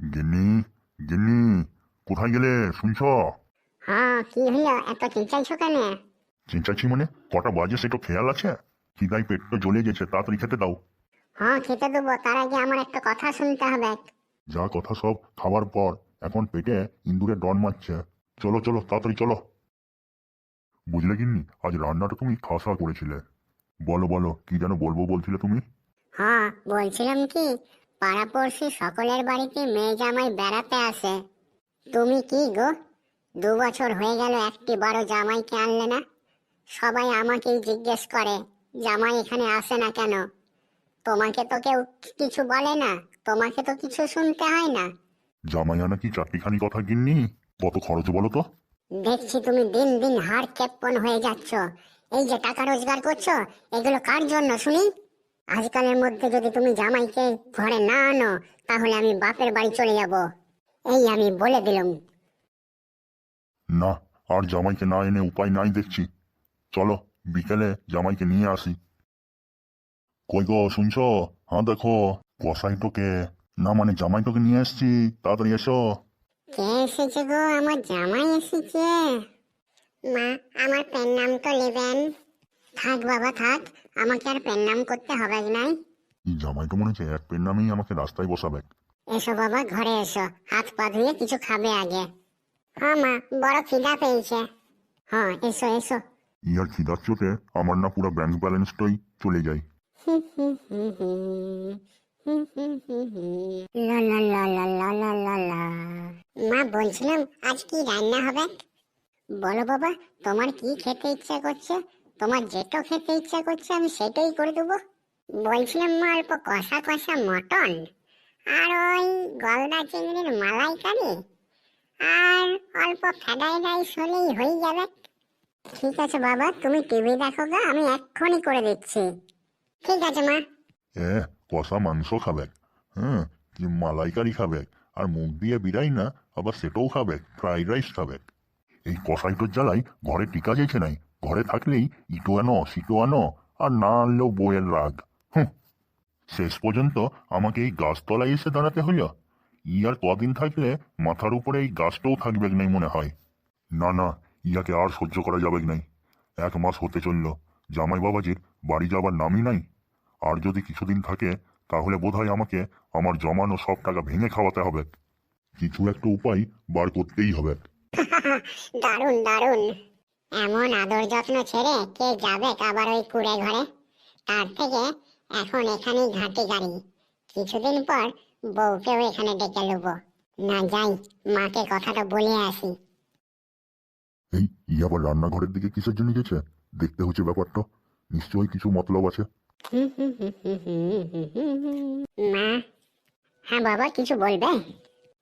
গিন্নি গিন্নি কোথায় গেলে শুনছ? হ্যাঁ কি হলো? এত চিন্তাইছো কেন? চিন্তাচ্ছি মানে কটা বাজে সেটা খেয়াল আছে? খিদাই পেটটা জ্বলে গেছে তাড়াতাড়ি খেতে দাও। হ্যাঁ খেতে দেবো তার আগে আমার একটা কথা শুনতে হবে। যা কথা সব খাবার পর এখন পেটে ইন্দুরে ডন মারছে। চলো চলো তাড়াতাড়ি চলো। বুঝলে গিন্নি আজ রান্নাটা তুমি খাসা করেছিলে। বলো বলো কি যেন বলব বলছিলে তুমি? হ্যাঁ বলছিলাম কি পাড়াপড়শি সকলের বাড়িতে মেয়ে জামাই বেড়াতে আসে। তুমি কি গো? দু বছর হয়ে গেল একটি বড় জামাইকে আনলে না। সবাই আমাকেই জিজ্ঞেস করে জামাই এখানে আসে না কেন? তোমাকে তো কেউ কিছু বলে না তোমাকে তো কিছু শুনতে হয় না। জামাই আনা কি চারটিখানি কথা গিন্নি? কত খরচ বলো তো। দেখছি তুমি দিন দিন হার কেপ্পন হয়ে যাচ্ছ। এই যে টাকা রোজগার করছ এগুলো কার জন্য শুনি? আজকালের মধ্যে যদি তুমি জামাইকে ঘরে না আনো তাহলে আমি বাপের বাড়ি চলে যাব। এই আমি বলে দিলাম। না আর জামাইকে না এনে উপায় নাই দেখছি। চলো বিকেলে জামাইকে নিয়ে আসি। কই গো শুনছ? হ্যাঁ দেখো কসাইটোকে না মানে জামাইটোকে নিয়ে এসছি তাড়াতাড়ি এসো। কে এসেছে গো? আমার জামাই এসেছে। মা আমার পেন নাম তো নেবেন থাক বাবা থাক। আমাকে আর পেন নাম করতে হবে নাই? এই জামাইটো মনে হচ্ছে এক পেন নামেই আমাকে রাস্তায় বসাবে। এসো বাবা ঘরে এসো। হাত পা ধুয়ে কিছু খাবে আগে। হ্যাঁ মা বড় খিদা পেয়েছে। হ্যাঁ এসো এসো। ইয়ার খিদার চোটে আমার না পুরো ব্যাংক ব্যালেন্সটাই চলে যায়। লা লা লা লা লা লা লা লা। মা বলছিলাম আজ কি রান্না হবে? বলো বাবা তোমার কি খেতে ইচ্ছা করছে? তোমার যেটা খেতে ইচ্ছা করছে, আমি সেটাই করে দেবো। বলছিলাম মা অল্প কষা কষা মটন আর ওই গলদা চিংড়ির মালাইকারি আর অল্প ফ্রাইড রাইস হলেই হয়ে যাবে। ঠিক আছে বাবা, তুমি টিভি দেখো গা, আমি এক্ষুনি করে দিচ্ছি। ঠিক আছে মা। এ, কষা মাংস খাবে। হ্যাঁ কি মালাইকারি খাবে? আর মুখ দিয়ে বিরাই না, আবার সেটাও খাবে ফ্রাইড রাইস খাবে। এই কষাইটোর জ্বালাই ঘরে টিকা যেছে নাই? ঘরে থাকলেই ইটো আনো, সিটো আনো, আর না আনলেও বইয়ের রাগ। হুঁ শেষ পর্যন্ত আমাকে এই গাছতলায় এসে দাঁড়াতে হইল। ই আর কদিন থাকলে মাথার উপরে এই গাছটাও থাকবে নাই মনে হয়। না না, ইয়াকে আর সহ্য করা যাবে নাই। এক মাস হতে চলল। জামাই বাবাজির বাড়ি যাবার নামই নাই। আর যদি কিছুদিন থাকে, তাহলে বোধহয় আমাকে আমার জমানো সব টাকা ভেঙে খাওয়াতে হবে। কিছু একটা উপায় বার করতেই হবে। দারুণ দারুণ। এমন আদর যত্ন ছেড়ে কে যাবে আবার ওই কুড়ে ঘরে? তার থেকে এখন এখানেই ঘাঁটি গাড়ি। কিছুদিন পর বউকেও এখানে ডেকে নেব না যাই মাকে কথাটা বলে আসি। এই ই আবার রান্নাঘরের দিকে কিসের জন্য গেছে? দেখতে হচ্ছে ব্যাপারটা। নিশ্চয়ই কিছু মতলব আছে। মা? হ্যাঁ বাবা কিছু বলবে?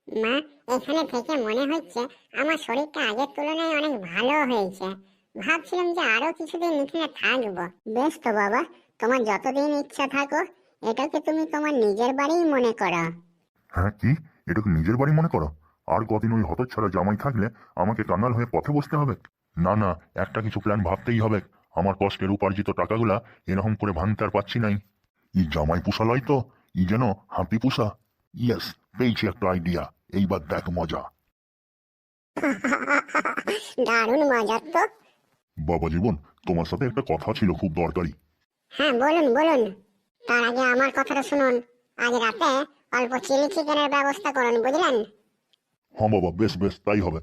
মা এখানে থেকে মনে হচ্ছে আমার শরীরটা আগের তুলনায় অনেক ভালো হয়েছে। ভাবছিলাম যে আরও কিছুদিন এখানে থাকব। বেশ তো বাবা, তোমার যতদিন ইচ্ছা থাকো, এটাকে তুমি তোমার নিজের বাড়িই মনে করো। হ্যাঁ কি? এটাকে নিজের বাড়ি মনে করো? আর কদিন ওই হতচ্ছাড়া জামাই থাকলে আমাকে টাঙ্গাল হয়ে পথে বসতে হবে? না না, একটা কিছু প্ল্যান ভাবতেই হবে। আমার কষ্টের উপার্জিত টাকাগুলা এরকম করে ভাঙতে আর পাচ্ছি নাই। ই জামাই পুষা লয় তো, ই যেন হাতি পুষা। ইয়েস পেয়েছি একটা আইডিয়া এইবার দেখ মজা। দারুণ মজার তো। বাবা জীবন তোমার সাথে একটা কথা ছিল খুব দরকারি। হ্যাঁ বলুন বলুন। তার আগে আমার কথাটা শুনুন। আজ রাতে অল্প চিলি চিকেনের ব্যবস্থা করুন বুঝলেন? হ্যাঁ বাবা বেশ বেশ তাই হবে।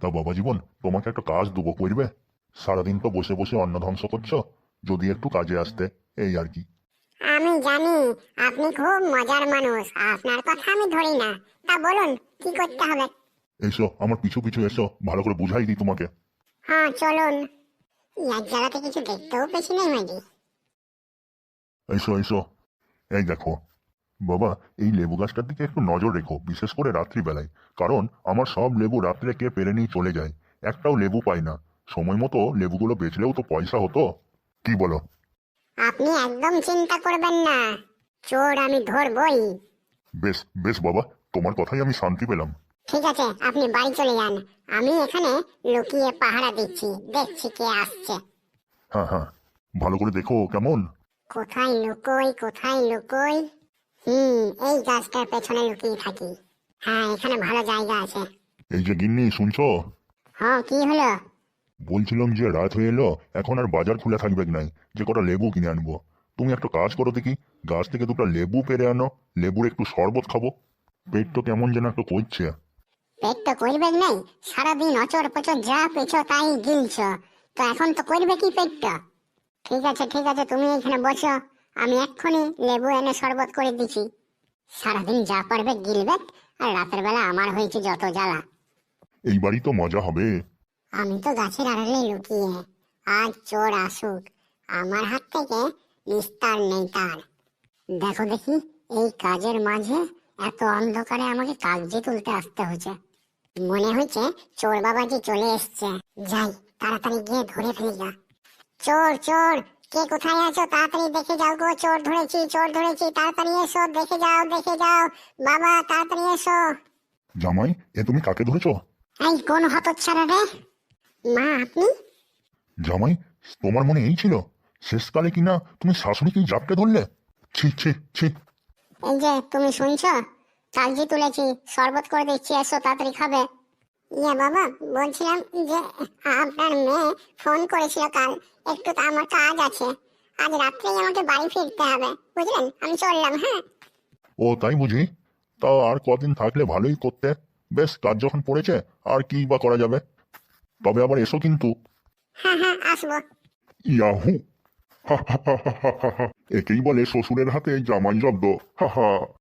তা বাবা জীবন তোমাকে একটা কাজ দেবো করবে? সারাদিন তো বসে বসে অন্ন ধ্বংস করছ। যদি একটু কাজে আসতে এই আর কি। আমি জানি আপনি খুব মজার মানুষ আপনার কথা আমি ধরি না। তা বলুন কি করতে হবে? এসো আমার পিছু পিছু এসো ভালো করে বুঝাই দিই তোমাকে। হ্যাঁ চলুন। এক জায়গাতে কিছু দেখতেও পেছি নেই মাঝি এসো এসো। এই দেখো বাবা এই লেবু গাছটার দিকে একটু নজর রেখো বিশেষ করে রাত্রিবেলায়। কারণ আমার সব লেবু রাত্রে কে পেরে নিয়ে চলে যায়? একটাও লেবু পাই না। সময় মতো লেবুগুলো বেচলেও তো পয়সা হতো? কি বলো? আপনি একদম চিন্তা করবেন না। চোর আমি ধরবই। বেশ বেশ বাবা তোমার কথাই আমি শান্তি পেলাম। ঠিক আছে আপনি বাড়ি চলে যান। আমি এখানে লুকিয়ে পাহারা দিচ্ছি দেখছি কে আসছে। হ্যাঁ হ্যাঁ ভালো করে দেখো কেমন। কোথায় লুকোই কোথায় লুকোই। হুম এই গাছটার পেছনে লুকিয়ে থাকি। হ্যাঁ এখানে ভালো জায়গা আছে। এই যে গিন্নি শুনছো? হ্যাঁ কি হলো? বলছিলাম যে রাত হয়ে এলো এখন আর বাজার খুলে থাকবে নাই? যে কটা লেবু কিনে আনব। তুমি একটা কাজ করো দেখি গাছ থেকে দুটো লেবু পেরে আনো লেবুর একটু শরবত খাব। পেট তো কেমন যেন একটু করছে। পেট তো করবে নাই? সারাদিন অচর পচর যা পেছ তাই গিলছ। তো এখন তো করবে কি পেটটা ঠিক আছে ঠিক আছে তুমি এখানে বসো। আমি এক্ষুনি লেবু এনে শরবত করে দিছি। সারাদিন যা পারবে গিলবে আর রাতের বেলা আমার হয়েছে যত জ্বালা। এই বাড়ি তো মজা হবে। আমি তো গাছের আড়ালে লুকিয়ে আজ চোর আসুক। আমার হাত থেকে নিস্তার নেই তার। দেখো দেখি এই কাজের মাঝে এত অন্ধকারে আমাকে কাগজে তুলতে আসতে হচ্ছে মনে হচ্ছে চোর বাবাজি চলে এসছে। যাই তাড়াতাড়ি গিয়ে ধরে ফেলি যা চোর চোর কে কোথায় আছো? তাড়াতাড়ি দেখে যাও গো চোর ধরেছি চোর ধরেছি। তাড়াতাড়ি এসো দেখে যাও দেখে যাও। বাবা তাড়াতাড়ি এসো। জামাই এ তুমি কাকে ধরেছো? এই কোন হতচ্ছাড়া রে? মা আপনি? জামাই তোমার মনে এই ছিল? শেষকালে কিনা তুমি শাশুড়িকেই জাপটে ধরলে? ছি ছি ছি। এই যে তুমি শুনছো? কাগজি তুলেছি শরবত করে দিচ্ছি এসো তাড়াতাড়ি খাবে। ইয়া বাবা বলছিলাম যে আপনার মেয়ে ফোন করেছিল কাল একটু তো আমার কাজ আছে। আজ রাত্রেই আমাকে বাড়ি ফিরতে হবে বুঝলেন? আমি চললাম হ্যাঁ? ও তাই বুঝি? তা আর কদিন থাকলে ভালোই করতে। বেশ কাজ যখন পড়েছে আর কি বা করা যাবে? তবে আবার এসো কিন্তু। হ্যাঁ হ্যাঁ আসব। ইয়াহু। একেই বলে শ্বশুরের হাতে জামাই জব্দ। হা হা।